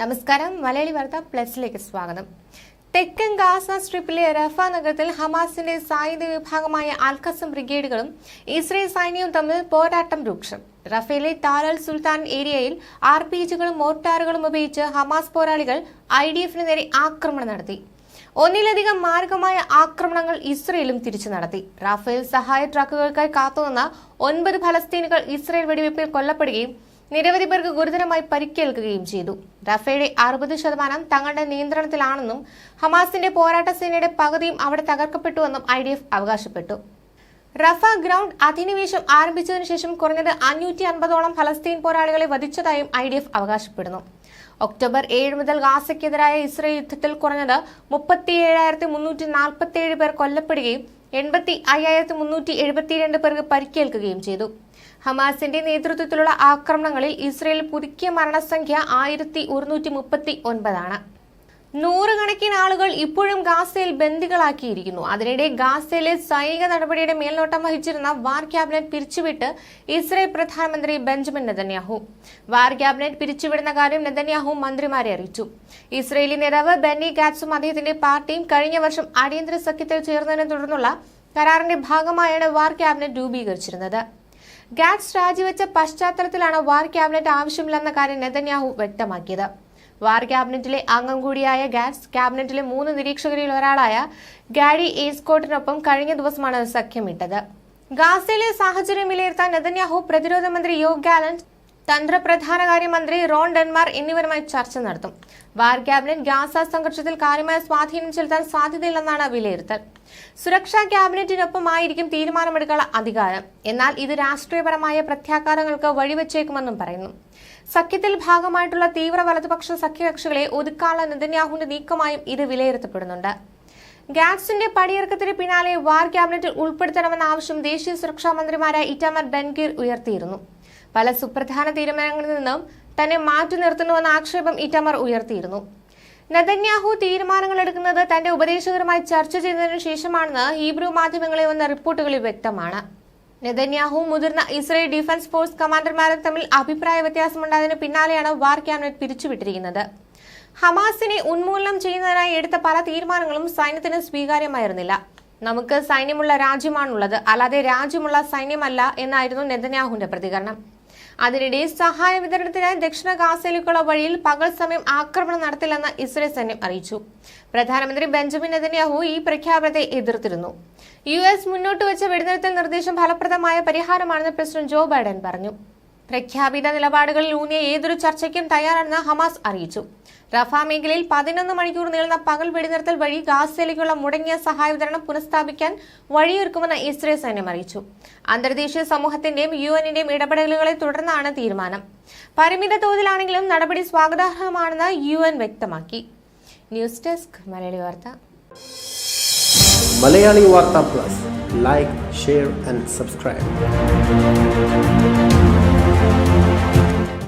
നമസ്കാരം. മലയാളി വാർത്ത പ്ലസിലേക്ക് സ്വാഗതം. തെക്കൻ ഗാസ സ്ട്രിപ്പിലെ റഫ നഗരത്തിൽ ഹമാസിന്റെ സായുധ വിഭാഗമായ അൽഖസം ബ്രിഗേഡുകളും ഇസ്രയേൽ സൈന്യവും തമ്മിൽ പോരാട്ടം രൂക്ഷം. റഫേലെ താലൽ സുൽത്താൻ ഏരിയയിൽ ആർ പി ജികളും മോർട്ടാറുകളും ഉപയോഗിച്ച് ഹമാസ് പോരാളികൾ ഐ ഡി എഫിന് നേരെ ആക്രമണം നടത്തി. ഒന്നിലധികം മാരകമായ ആക്രമണങ്ങൾ ഇസ്രയേലും തിരിച്ചു നടത്തി. റഫേൽ സഹായ ട്രക്കുകൾക്കായി കാത്തുനിന്ന ഒൻപത് ഫലസ്തീനുകൾ ഇസ്രയേൽ വെടിവയ്പിൽ കൊല്ലപ്പെടുകയും നിരവധി പേർക്ക് ഗുരുതരമായി പരിക്കേൽക്കുകയും ചെയ്തു. റഫേയുടെ അറുപത് ശതമാനം തങ്ങളുടെ നിയന്ത്രണത്തിലാണെന്നും ഹമാസിന്റെ പോരാട്ട സേനയുടെ പകുതിയും അവിടെ തകർക്കപ്പെട്ടുവെന്നും ഐ അവകാശപ്പെട്ടു. റഫ ഗ്രൗണ്ട് അധിനിവേശം ആരംഭിച്ചതിനു ശേഷം കുറഞ്ഞത് അഞ്ഞൂറ്റി അൻപതോളം ഫലസ്തീൻ പോരാളികളെ വധിച്ചതായും ഐ ഡി എഫ് അവകാശപ്പെടുന്നു. ഒക്ടോബർ ഏഴ് മുതൽ ഗാസയ്ക്കെതിരായ ഇസ്രയേൽ യുദ്ധത്തിൽ കുറഞ്ഞത് മുപ്പത്തി ഏഴായിരത്തി മുന്നൂറ്റി നാൽപ്പത്തി ഏഴ് പേർ കൊല്ലപ്പെടുകയും എൺപത്തി അയ്യായിരത്തി മുന്നൂറ്റി എഴുപത്തിരണ്ട് പേർക്ക് പരിക്കേൽക്കുകയും ചെയ്തു. ഹമാസിന്റെ നേതൃത്വത്തിലുള്ള ആക്രമണങ്ങളിൽ ഇസ്രയേൽ പുതുക്കിയ മരണസംഖ്യ ആയിരത്തി ഒരുന്നൂറ്റി മുപ്പത്തി ഒൻപതാണ്. നൂറുകണക്കിന് ആളുകൾ ഇപ്പോഴും ഗാസയിൽ ബന്ദികളാക്കിയിരിക്കുന്നു. അതിനിടെ ഗാസയിലെ സൈനിക നടപടിയുടെ മേൽനോട്ടം വഹിച്ചിരുന്ന വാർ ക്യാബിനറ്റ് പിരിച്ചുവിട്ട് ഇസ്രയേൽ പ്രധാനമന്ത്രി ബെഞ്ചമിൻ നെതന്യാഹു. വാർ ക്യാബിനറ്റ് പിരിച്ചുവിടുന്ന കാര്യം നെതന്യാഹു മന്ത്രിമാരെ അറിയിച്ചു. ഇസ്രയേലി നേതാവ് ബെന്നി ഗാറ്റ്സും അദ്ദേഹത്തിന്റെ പാർട്ടിയും കഴിഞ്ഞ വർഷം അടിയന്തര സഖ്യത്തിൽ ചേർന്നതിനെ തുടർന്നുള്ള കരാറിന്റെ ഭാഗമായാണ് വാർ ക്യാബിനറ്റ് രൂപീകരിച്ചിരുന്നത്. ഗാറ്റ്സ് രാജിവെച്ച പശ്ചാത്തലത്തിലാണ് വാർ ക്യാബിനറ്റ് ആവശ്യമില്ലെന്ന കാര്യം നെതന്യാഹു വ്യക്തമാക്കിയത്. വാർ ക്യാബിനറ്റിലെ അംഗം കൂടിയായ ഗാറ്റ്സ് ക്യാബിനറ്റിലെ മൂന്ന് നിരീക്ഷകരിൽ ഒരാളായ ഗാഡി ഏസ്കോട്ടിനൊപ്പം കഴിഞ്ഞ ദിവസമാണ് സഖ്യമിട്ടത്. ഗാസയിലെ സാഹചര്യം വിലയിരുത്താൻ നെതന്യാഹു പ്രതിരോധ മന്ത്രി യോ ഗാലന്റ് തന്ത്രപ്രധാനകാര്യമന്ത്രി റോൺ ഡെൻമാർ എന്നിവരുമായി ചർച്ച നടത്തും. വാർ ക്യാബിനറ്റ് ഗാസ സംഘർഷത്തിൽ കാര്യമായ സ്വാധീനം ചെലുത്താൻ സാധ്യതയില്ലെന്നാണ് വിലയിരുത്തൽ. സുരക്ഷാ ക്യാബിനറ്റിനൊപ്പമായിരിക്കും തീരുമാനമെടുക്കാൻ അധികാരം. എന്നാൽ ഇത് രാഷ്ട്രീയപരമായ പ്രത്യാഘാതങ്ങൾക്ക് വഴിവെച്ചേക്കുമെന്നും പറയുന്നു. സഖ്യത്തിൽ ഭാഗമായിട്ടുള്ള തീവ്ര വലതുപക്ഷ സഖ്യകക്ഷികളെ ഒതുക്കാനുള്ള നെതന്യാഹുവിന്റെ നീക്കമായും ഇത് വിലയിരുത്തപ്പെടുന്നുണ്ട്. ഗാറ്റ്സിന്റെ പടിയിറക്കത്തിന് പിന്നാലെ വാർ ക്യാബിനറ്റിൽ ഉൾപ്പെടുത്തണമെന്ന ആവശ്യം ദേശീയ സുരക്ഷാ മന്ത്രിമാരായ ഇറ്റാമർ ബെൻഗീർ ഉയർത്തിയിരുന്നു. പല സുപ്രധാന തീരുമാനങ്ങളിൽ നിന്നും തന്നെ മാറ്റി നിർത്തുന്നുവെന്ന ആക്ഷേപം ഇറ്റാമർ ഉയർത്തിയിരുന്നു. നെതന്യാഹു തീരുമാനങ്ങൾ എടുക്കുന്നത് തന്റെ ഉപദേശകരുമായി ചർച്ച ചെയ്തതിനു ശേഷമാണെന്ന് ഹീബ്രു മാധ്യമങ്ങളെ വന്ന റിപ്പോർട്ടുകളിൽ വ്യക്തമാണ്. നെതന്യാഹു മുതിർന്ന ഇസ്രയേൽ ഡിഫൻസ് ഫോഴ്സ് കമാൻഡർമാരും തമ്മിൽ അഭിപ്രായ വ്യത്യാസമുണ്ടായതിനു പിന്നാലെയാണ് വാർ ക്യാബിനറ്റ് പിരിച്ചുവിട്ടിരിക്കുന്നത്. ഹമാസിനെ ഉന്മൂലനം ചെയ്യുന്നതിനായി എടുത്ത പല തീരുമാനങ്ങളും സൈന്യത്തിന് സ്വീകാര്യമായിരുന്നില്ല. നമുക്ക് സൈന്യമുള്ള രാജ്യമാണുള്ളത്. അല്ലാതെ രാജ്യമുള്ള സൈന്യമല്ല എന്നായിരുന്നു നെതന്യാഹുവിന്റെ പ്രതികരണം. അതിനിടെ സഹായ വിതരണത്തിനായി ദക്ഷിണ ഗാസയിലേക്കുള്ള വഴിയിൽ പകൽ സമയം ആക്രമണം നടത്തില്ലെന്ന് ഇസ്രയേൽ സൈന്യം അറിയിച്ചു. പ്രധാനമന്ത്രി ബെഞ്ചമിൻ നെതന്യാഹു ഈ പ്രഖ്യാപനത്തെ എതിർത്തിരുന്നു. യു എസ് മുന്നോട്ട് വെച്ച വെടിനിർത്തൽ നിർദ്ദേശം ഫലപ്രദമായ പരിഹാരമാണെന്ന് പ്രസിഡന്റ് ജോ ബൈഡൻ പറഞ്ഞു. പ്രഖ്യാപിത നിലപാടുകളിൽ ഊന്നിയ ഏതൊരു ചർച്ചയ്ക്കും തയ്യാറാണെന്ന് ഹമാസ് അറിയിച്ചു. റഫ മേഖലയിൽ പതിനൊന്ന് മണിക്കൂർ നീളുന്ന പകൽ വെടിനിർത്തൽ വഴി ഗാസയിലേക്കുള്ള മുടങ്ങിയ സഹായ വിതരണം പുനഃസ്ഥാപിക്കാൻ വഴിയൊരുക്കുമെന്ന് ഇസ്രയേൽ സൈന്യം അറിയിച്ചു. അന്തർദേശീയ സമൂഹത്തിന്റെയും യു എന്നിന്റെയും ഇടപെടലുകളെ തുടർന്നാണ് തീരുമാനം. പരിമിത തോതിലാണെങ്കിലും നടപടി സ്വാഗതാർഹമാണെന്ന് യു എൻ വ്യക്തമാക്കി. ന്യൂസ് ഡെസ്ക് മലയാളി വാർത്ത. മലയാളി വാർത്ത plus. Like share and subscribe.